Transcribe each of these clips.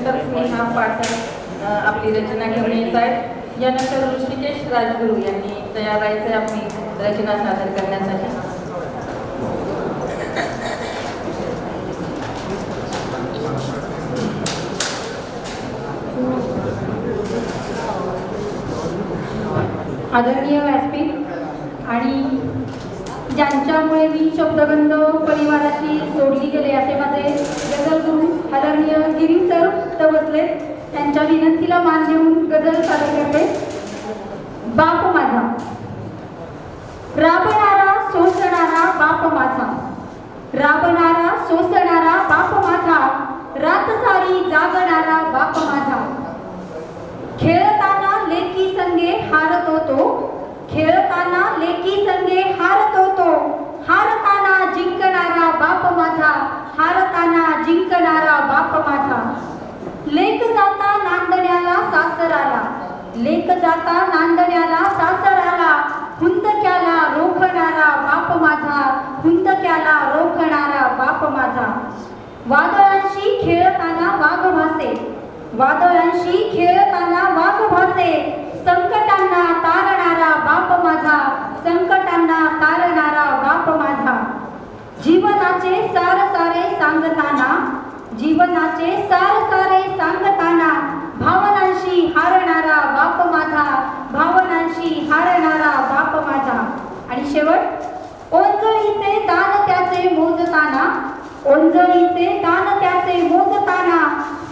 नंतर स्नेहा पाठक आपली रचना घेऊन येत आहे यानंतर ऋषिकेश राजगुरू यांनी तयार राहायचं आपली रचना सादर करण्यासाठी. आदरणीय व्यासपीठ आणि ज्यांच्यामुळे मी शब्दगंध परिवाराशी जोडली गेले असे माझे जगलगुरु तर त्यांच्या विनंतीला मान देऊन गजल सादर करते. बाप माझा. राबणारा सोसणारा बाप माझा. राबणारा सोसणारा बाप माझा. रात सारी जागणारा बाप माझा. खेळताना लेकी संगे हारतो तो. खेळताना लेकी संगे हारतो तो. हारताना जिंकणारा बाप माझा. हारताना जिंकणारा बाप माझा. लेक जाता नांदण्याला सासराला. लेक जाता नांदण्याला सासराला. हुंदक्याला रोखणारा बाप माझा. हुंदक्याला रोखणारा बाप माझा. वादळांशी खेळताना वाघ भासे. वादळांशी खेळताना वाघ भासे. संकटांना तारणारा बाप माझा. संकटांना तारणारा बाप माझा. जीवनाचे सार सारे सांगताना जीवनाचे सार सारे सांगताना भावनांशी हारणारा बाप माझा भावनांशी हारणारा बाप माझा. आणि शेवट ओंजळीचे दान त्याचे मोजताना ओंजळीचे दान त्याचे मोजताना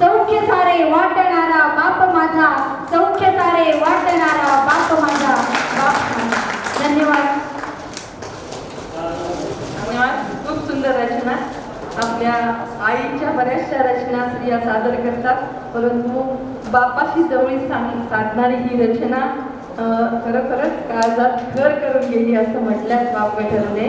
सौख्य सारे वाटणारा बाप माझा सौख्य सारे वाटणारा बाप माझा बाप माझा धन्यवाद धन्यवाद खूप सुंदर रचना या आईच्या बऱ्याचशा रचना स्त्रिया सादर करतात. परंतु बापाशी जवळी सांग साधणारी ही रचना खरोखरच काळजात घर करून गेली असं म्हटल्यास बाप ठरवले